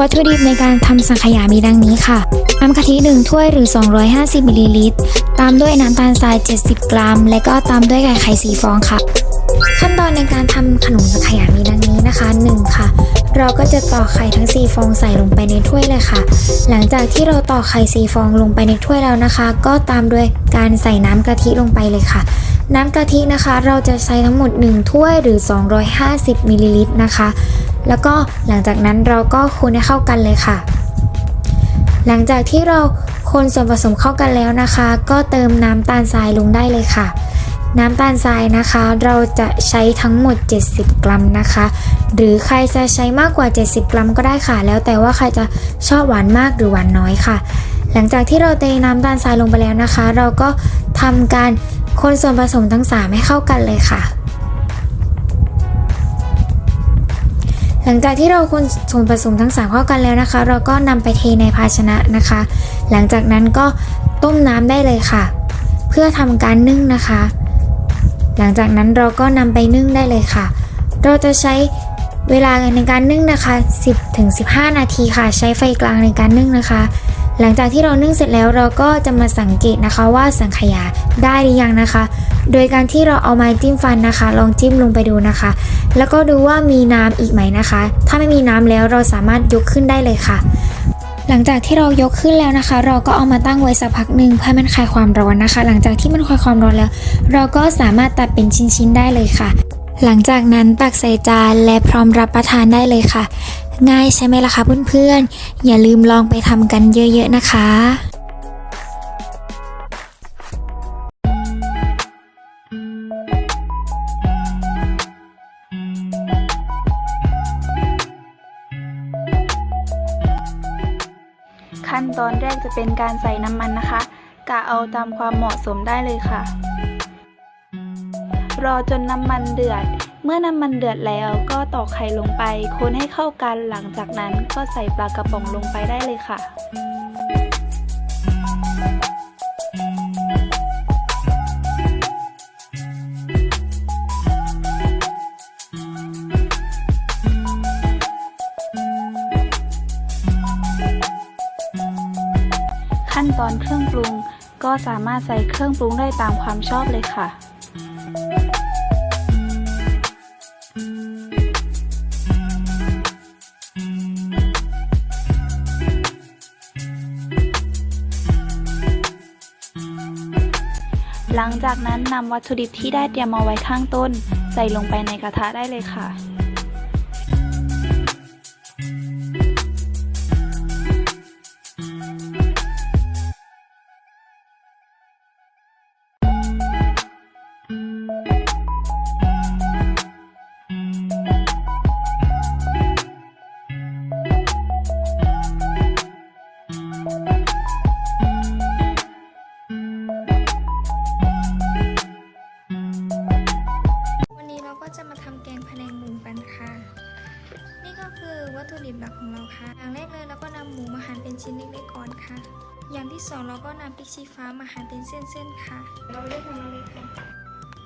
วัตถุดิบในการทำสังขยามีดังนี้ค่ะ น้ำกะทิ1ถ้วยหรือ 250มิลลิลิตร ตามด้วยน้ำตาลทราย 70 กรัม และก็ตามด้วยไก่ไข่สีฟองค่ะ ขั้นตอนในการทำขนมสังขยามีดังนี้นะคะ 1 ค่ะ เราก็จะตอกไข่ทั้ง 4 ฟองใส่ลงไปในถ้วยเลยค่ะ หลังจากที่เราตอกไข่4ฟองลงไปในถ้วยแล้วนะคะ ก็ตามด้วยการใส่น้ำกะทิลงไปเลยค่ะน้ำกะทินะคะ เราจะใช้ทั้งหมด 1 ถ้วยหรือ 250มิลลิลิตรนะคะ แล้วก็หลังจากนั้นเราก็คนให้เข้ากันเลยค่ะ หลังจากที่เราคนส่วนผสมเข้ากันแล้วนะคะ ก็เติมน้ำตาลทรายลงได้เลยค่ะ น้ำตาลทรายนะคะ เราจะใช้ทั้งหมด 70 กรัมนะคะ หรือใครจะใช้มากกว่า 70 กรัมก็ได้ค่ะ แล้วแต่ว่าใครจะชอบหวานมากหรือหวานน้อยค่ะ หลังจากที่เราเทน้ำตาลทรายลงไปแล้วนะคะ เราก็ทำการคนส่วนผสมทั้ง 3 ให้เข้ากันเลยค่ะ หลังจากที่เราคนส่วนผสมทั้ง 3 เข้ากันแล้วนะคะ เราก็นำไปเทในภาชนะนะคะ หลังจากนั้นก็ต้มน้ำได้เลยค่ะ เพื่อทำการนึ่งนะคะ หลังจากนั้นเราก็นำไปนึ่งได้เลยค่ะ เราจะใช้เวลาในการนึ่งนะคะ 10-15 นาทีค่ะ ใช้ไฟกลางในการนึ่งนะคะ หลังจากที่เรานึ่งเสร็จแล้วเราก็จะมาสังเกตนะคะว่าสังขยาได้หรือยังนะคะ โดยการที่เราเอาไม้จิ้มฟันนะคะ ลองจิ้มลงไปดูนะคะ แล้วก็ดูว่ามีน้ำอีกไหมนะคะ ถ้าไม่มีน้ำแล้วเราสามารถยกขึ้นได้เลยค่ะ หลังจากที่เรายกขึ้นแล้วนะคะ เราก็เอามาตั้งไว้สักพักหนึ่งเพื่อให้มันคลายความร้อนนะคะ หลังจากที่มันคลายความร้อนแล้ว เราก็สามารถตัดเป็นชิ้นๆได้เลยค่ะหลังจากนั้นตักใส่จานและพร้อมรับประทานได้เลยค่ะ ง่ายใช่ไหมล่ะคะเพื่อนๆ อย่าลืมลองไปทำกันเยอะๆนะคะขั้นตอนแรกจะเป็นการใส่น้ำมันนะคะ กะเอาตามความเหมาะสมได้เลยค่ะ รอจนน้ำมันเดือด เมื่อน้ำมันเดือดแล้วก็ตอกไข่ลงไป คนให้เข้ากันหลังจากนั้นก็ใส่ปลากระป๋องลงไปได้เลยค่ะขั้นตอนเครื่องปรุงก็สามารถใส่เครื่องปรุงได้ตามความชอบเลยค่ะ จากนั้นนำวัตถุดิบที่ได้เตรียมเอาไว้ข้างต้น ใส่ลงไปในกระทะได้เลยค่ะ ชิ้นเล็กๆก่อนค่ะ อย่างที่สองเราก็นำพริกชี้ฟ้ามาหั่นเป็นเส้นๆค่ะ เราไปเริ่มทำกันเลยค่ะ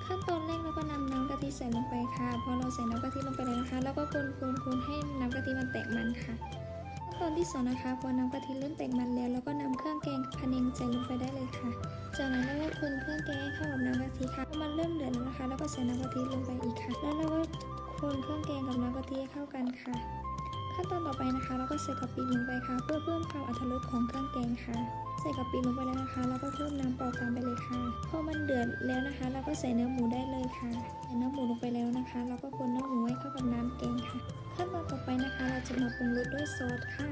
ขั้นตอนแรกเราก็นำน้ำกะทิใส่ลงไปค่ะ พอเราใส่น้ำกะทิลงไปแล้วนะคะ แล้วก็คนๆคนให้น้ำกะทิมันแตกมันค่ะขั้นตอนที่สองนะคะพอน้ำกะทิเริ่มแตกมันแล้ว เราก็นำเครื่องแกงพะแนงใส่ลงไปได้เลยค่ะ จากนั้นเราก็คนเครื่องแกงให้เข้ากับน้ำกะทิค่ะพอมันเริ่มเดือดแล้วนะคะ แล้วก็ใส่น้ำกะทิลงไปอีกค่ะ แล้วเราก็คนเครื่องแกงกับน้ำกะทิให้เข้ากันค่ะ ขั้นตอนต่อไปนะคะเราก็ใส่กะปิลงไปค่ะ เพื่อเพิ่มความอรรถรสของเครื่องแกงค่ะ ใส่กะปิลงไปแล้วนะคะ แล้วก็เพิ่มน้ำเปล่าตามไปเลยค่ะพอมันเดือดแล้วนะคะ เราก็ใส่เนื้อหมูได้เลยค่ะใส่เนื้อหมูลงไปแล้วนะคะ เราก็คนเนื้อหมูให้เข้ากับน้ำแกงค่ะ ขั้นตอนต่อไปนะคะ เราจะมาปรุงรสด้วยซอสค่ะ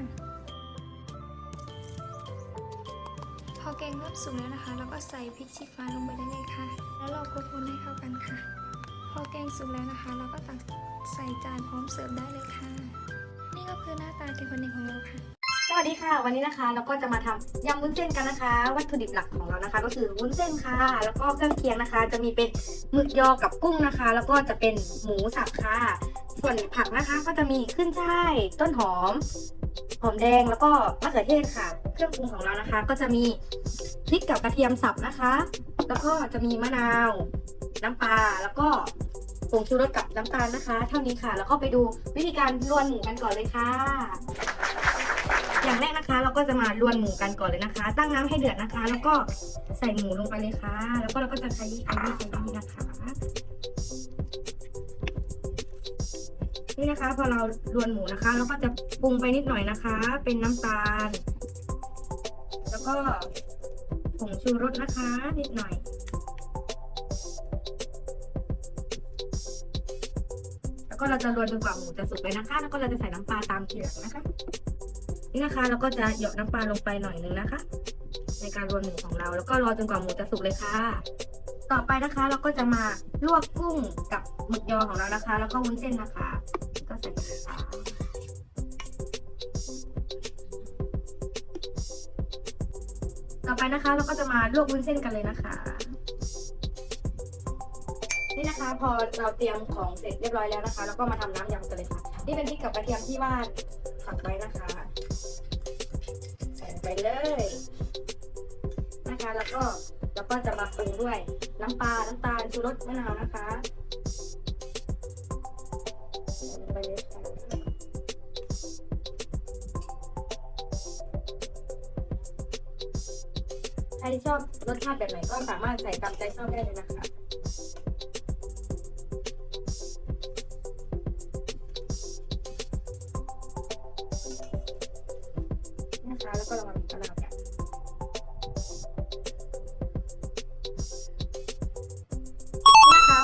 พอแกงเริ่มสุกแล้วนะคะ เราก็ใส่พริกชี้ฟ้าลงไปได้เลยค่ะ แล้วเราก็คนให้เข้ากันค่ะ พอแกงสุกแล้วนะคะ เราก็ตักใส่จานพร้อมเสิร์ฟได้เลยค่ะ คือหน้าตาแกงพะแนงของเราค่ะ สวัสดีค่ะ วันนี้นะคะเราก็จะมาทำยำวุ้นเส้นกันนะคะ วัตถุดิบหลักของเรานะคะ ก็คือวุ้นเส้นค่ะ แล้วก็เครื่องเคียงนะคะ จะมีเป็นหมึกยอกับกุ้งนะคะ แล้วก็จะเป็นหมูสับค่ะ ส่วนผักนะคะก็จะมีขึ้นช่ายต้นหอม หอมแดงแล้วก็มะเขือเทศค่ะ เครื่องปรุงของเรานะคะ ก็จะมีพริกกับกระเทียมสับนะคะ แล้วก็จะมีมะนาว น้ำปลาแล้วก็ ผงชูรสกับน้ำตาลนะคะ เท่านี้ค่ะ แล้วก็ไปดูวิธีการลวนหมูกันก่อนเลยค่ะ อย่างแรกนะคะ เราก็จะมาลวนหมูกันก่อนเลยนะคะ ตั้งน้ำให้เดือดนะคะ แล้วก็ใส่หมูลงไปเลยค่ะ แล้วก็เราก็จะขยี้ขยี้ขยี้นะคะ นี่นะคะ พอเราลวนหมูนะคะ เราก็จะปรุงไปนิดหน่อยนะคะ เป็นน้ำตาล แล้วก็ผงชูรสนะคะ นิดหน่อย ก็เราจะรวนจนกว่าหมูจะสุกเลยนะคะ แล้วก็เราจะใส่น้ำปลาตามทีหลังนะคะ นี่นะคะเราก็จะหยดน้ำปลาลงไปหน่อยนึงนะคะ ในการรวนหมูของเรา แล้วก็รอจนกว่าหมูจะสุกเลยค่ะ ต่อไปนะคะเราก็จะมาลวกกุ้งกับหมึกยอของเรานะคะ แล้วก็วุ้นเส้นนะคะ ก็ใส่ไปเลยค่ะต่อไปนะคะเราก็จะมาลวกวุ้นเส้นกันเลยนะคะ นะคะ พอเราเตรียมของเสร็จเรียบร้อยแล้วนะคะ แล้วก็มาทำน้ำยำกันเลยค่ะ นี่เป็นพริกกับกระเทียมที่ว่าผัดไว้นะคะใส่ไปเลยนะคะ แล้วก็แล้วก็จะมาปรุงด้วยน้ำปลา น้ำตาลชูรสมะนาวนะคะใส่ลงไปเลยค่ะใครที่ชอบรสชาติแบบไหนก็สามารถใส่ตามใจชอบได้เลยนะคะ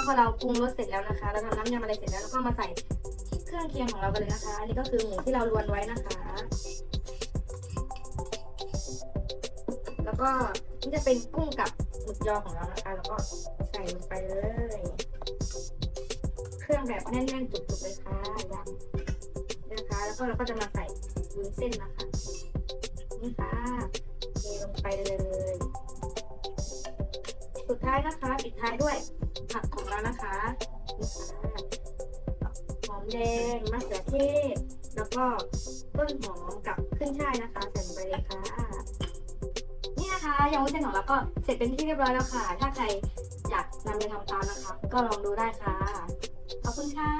พอเราปรุงรสเสร็จแล้วนะคะ เราทำน้ำยำอะไรเสร็จแล้วเราก็มาใส่เครื่องเคียงของเรากันเลยนะคะ อันนี้ก็คือหมูที่เราลวนไว้นะคะ แล้วก็นี่จะเป็นกุ้งกับหมึกยอของเรานะคะ แล้วก็ใส่ลงไปเลย เครื่องแบบแน่นๆจุกๆเลยค่ะยำนะคะ แล้วก็เราก็จะมาใส่วุ้นเส้นนะคะ นี่ค่ะเทลงไปเลย สุดท้ายนะคะปิดท้ายด้วย ผักของเรานะคะหอมแดงมะเขือเทศ แล้วก็ต้นหอมกับขึ้นช่ายนะคะใส่ลงไปเลยค่ะ นี่นะคะยำวุ้นเส้นของเราก็เสร็จเป็นที่เรียบร้อยแล้วค่ะ ถ้าใครอยากนำไปทำตามนะคะ ก็ลองดูได้ค่ะ ขอบคุณค่ะ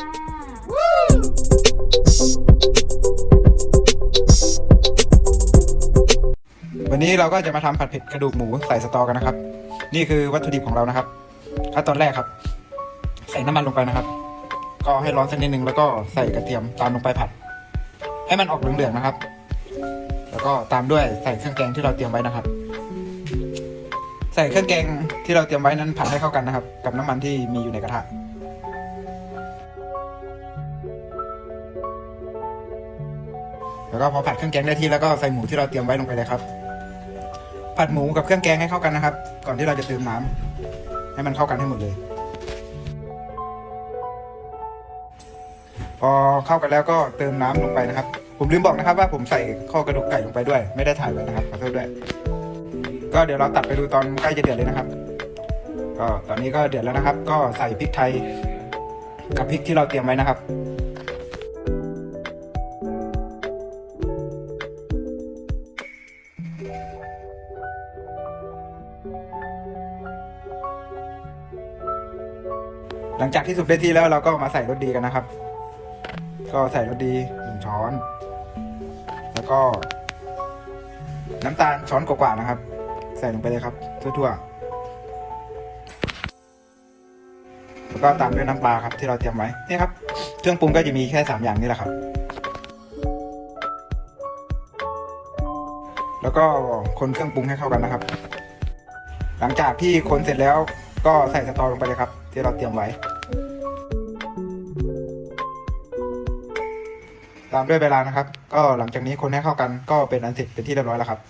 วันนี้เราก็จะมาทำผัดเผ็ดกระดูกหมูใส่สตอกันนะครับ นี่คือวัตถุดิบของเรานะครับ ขั้นตอนแรกครับ ใส่น้ำมันลงไปนะครับ ก็ให้ร้อนสักนิดนึงแล้วก็ใส่กระเทียมตามลงไปผัด ให้มันออกเหลืองๆนะครับ แล้วก็ตามด้วยใส่เครื่องแกงที่เราเตรียมไว้นะครับ ใส่เครื่องแกงที่เราเตรียมไว้นั้นผัดให้เข้ากันนะครับ กับน้ำมันที่มีอยู่ในกระทะแล้วก็พอผัดเครื่องแกงได้ที่แล้วก็ใส่หมูที่เราเตรียมไว้ลงไปเลยครับ ผัดหมูกับเครื่องแกงให้เข้ากันนะครับ ก่อนที่เราจะเติมน้ำ ให้มันเข้ากันให้หมดเลย พอเข้ากันแล้วก็เติมน้ำลงไปนะครับ ผมลืมบอกนะครับว่าผมใส่ข้อกระดูกไก่ลงไปด้วย ไม่ได้ถ่ายไว้นะครับขอโทษด้วย ก็เดี๋ยวเราตัดไปดูตอนใกล้จะเดือดเลยนะครับก็ตอนนี้ก็เดือดแล้วนะครับ ก็ใส่พริกไทยกับพริกที่เราเตรียมไว้นะครับ หลังจากที่สุกได้ที่แล้วเราก็มาใส่รสดีกันนะครับ ก็ใส่รสดีหนึ่งช้อน แล้วก็ น้ำตาลช้อนกว่าๆนะครับ ใส่ลงไปเลยครับ ทั่วๆแล้วก็ตามด้วยน้ำปลาครับที่เราเตรียมไว้นี่ครับ เครื่องปรุงก็จะมีแค่สามอย่างนี่แหละครับ แล้วก็คนเครื่องปรุงให้เข้ากันนะครับ หลังจากที่คนเสร็จแล้วก็ใส่สตอลงไปเลยครับ ที่เราเตรียมไว้ ตามด้วยเวลานะครับ ก็หลังจากนี้คนให้เข้ากันก็เป็นอันเสร็จเป็นที่เรียบร้อยแล้วครับ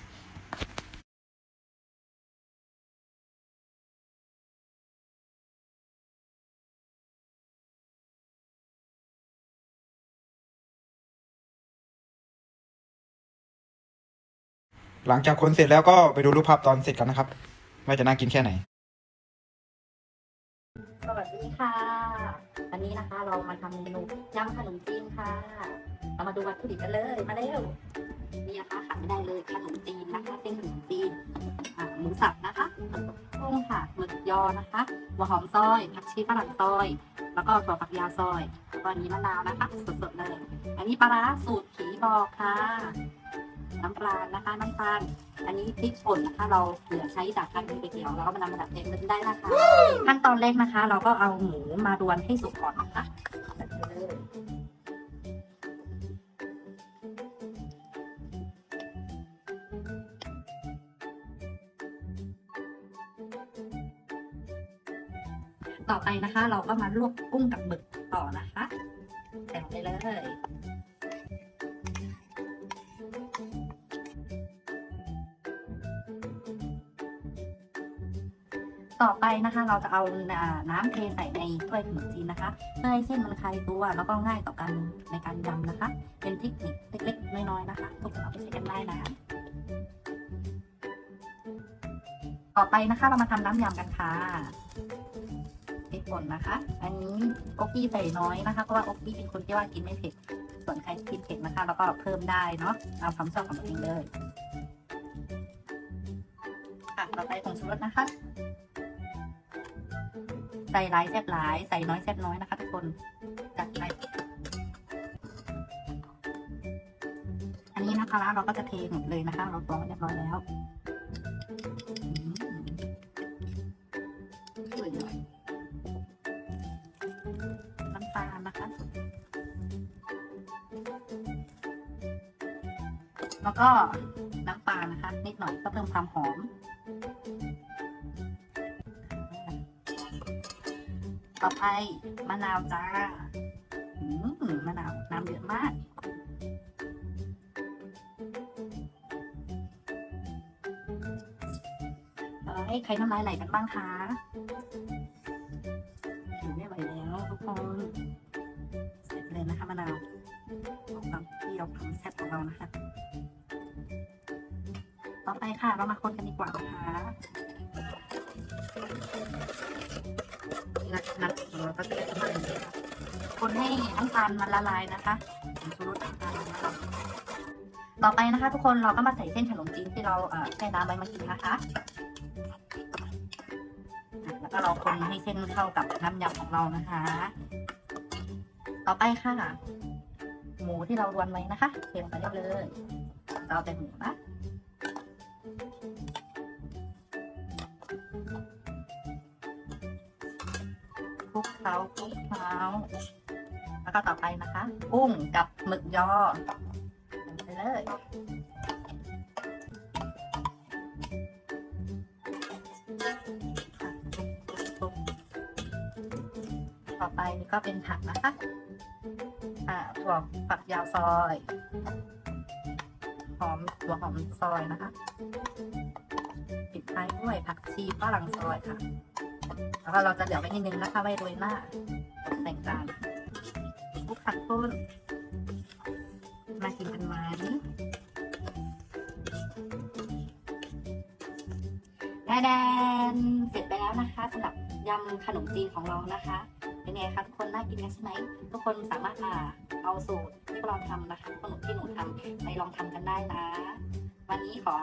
หลังจากคนเสร็จแล้วก็ไปดูรูปภาพตอนเสร็จกันนะครับ ว่าจะน่ากินแค่ไหน ค่ะ วันนี้นะคะเรามาทำเมนูยำขนมจีนค่ะ เรามาดูวัตถุดิบกันเลย มาเร็ว นี่นะคะขาดไม่ได้เลยขนมจีนนะคะเส้นขนมจีนหมูสับนะคะกุ้งค่ะหมึกยอนะคะหัวหอมซอย ผักชีฝรั่งซอย แล้วก็ถั่วฝักยาวซอยแล้วก็อันนี้มะนาวนะคะสดๆเลย อันนี้ปลาร้าสูตรผีบอกค่ะ น้ำปลานะคะ น้ำตาลอันนี้พริกป่นนะคะ เราเหลือใช้จากการก๋วยเตี๋ยวแล้วก็มานำมาดัดแปลงเป็นได้นะคะขั้นตอนแรกนะคะ เราก็เอาหมูมารวนให้สุกก่อนนะคะต่อไปนะคะ เราก็มาลวกกุ้งกับหมึกต่อนะคะใส่งไปเลย ต่อไปนะคะ เราจะเอาน้ำเทใส่ในถ้วยขนมจีนนะคะเพื่อให้เส้นมันคลายตัวแล้วก็ง่ายต่อการในการยำนะคะ เป็นเทคนิคเล็กๆน้อยๆนะคะ ทุกคนเอาไปใช้กันได้นะต่อไปนะคะเรามาทำน้ำยำกันค่ะพริกป่นนะคะ อันนี้โอกกี้ใส่น้อยนะคะเพราะว่าโอกกี้เป็นคนที่ว่ากินไม่เผ็ดส่วนใครกินเผ็ดนะคะเราก็เพิ่มได้เนาะเอาความชอบของตัวเองเลยค่ะต่อไปผงชูรสนะคะ ส่หลายแซ่บหลาย ใส่น้อยแซ่บน้อยนะคะ ทุกคนจัดไปอันนี้นะคะเราก็จะเทหมดเลยนะคะ เราตวงเรียบร้อยแล้วน้ำตาลนะคะ แล้วก็น้ำปลานะคะ นิดหน่อยก็เพิ่มความหอม ต่อไปมะนาวจ้าอืมมะนาวน้ำเยอะมากเอ้ใครน้ำลายไหลกันบ้างคะหิวไม่ไหวแล้วทุกคน เสร็จเลยนะคะมะนาวของความเปรี้ยวความแซ่บของเรานะคะ ต่อไปค่ะเรามาคนกันดีกว่านะคะ คนให้น้ำตาลมันละลายนะคะชูรสต่อไปนะคะ ทุกคนเราก็มาใส่เส้นขนมจีนที่เราเอ่อแช่น้ำไว้เมื่อกี้นะคะแล้วก็เราคนให้เส้นเข้ากับน้ำยำของเรานะคะ ต่อไปค่ะ หมูที่เรารวนไว้นะคะเทลงไปได้เลย เราแต่หมูนะคลุกเคล้าคลุกเคล้า ก็ต่อไปนะคะกุ้งกับหมึกยอไปเลยต่อไปนี่ก็เป็นผักนะคะอ่าถั่วฝักยาวซอยหอมหัวหอมซอยนะคะปิดท้ายด้วยผักชีฝรั่งซอยค่ะ แล้วก็เราจะเหลือไว้นิดนึงนะคะไว้โรยหน้าแต่งจาน คลุกผักต้นมากินกันไหมแดแดนเสร็จไปแล้วนะคะสำหรับยำขนมจีนของเรานะคะเป็นไงคะทุกคนน่ากินกันใช่ไหมทุกคนสามารถมาเอาสูตรที่เราทำนะคะขนมที่หนูทำไปลองทำกันได้นะ วันนี้ขอ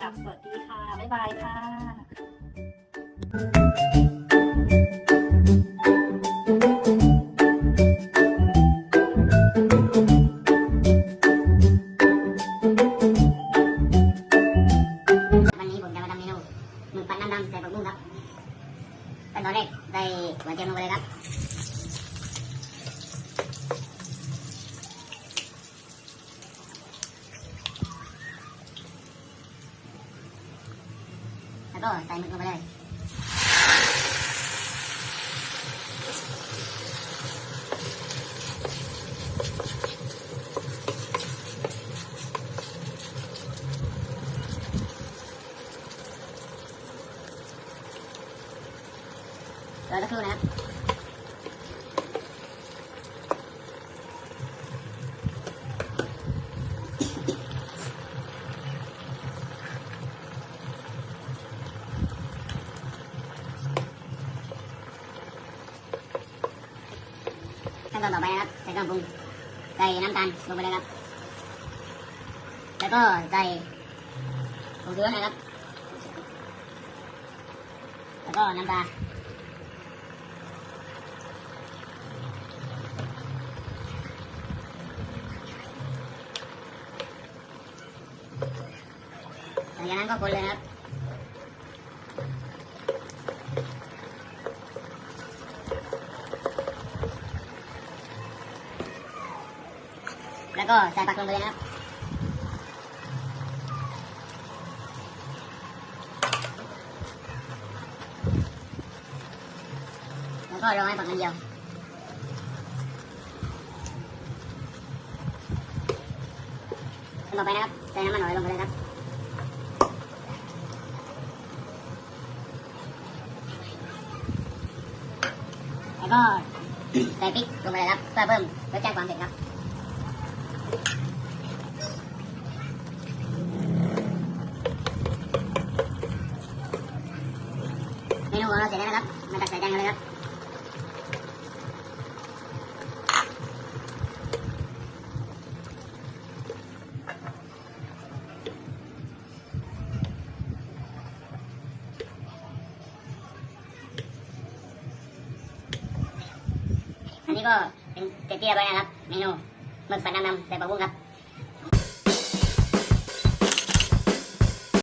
กลับสวัสดีค่ะ บ๊ายบายค่ะ รอสักครู่นะครับขั้นตอนต่อไปนะครับใส่เครื่องปรุงใส่น้ำตาลลงไปเลยครับแล้วก็ใส่ผงชูรสนะครับแล้วก็น้ำปลา ลังจากนั้นก็คนเลยนะครับแล้วก็ใส่ผักลงไปเลยนะครับ แล้ว ก็ใส่พริกลงไปเลยครับเพื่อเพิ่มรสชาติความเผ็ดครับเมนูของเราเสร็จแล้วนะครับมาตักใส่จานกันเลยครับ เจียบร้อยนะครับ เมนูหมึกผัดน้ำดำใส่ปลาบุ้งครับ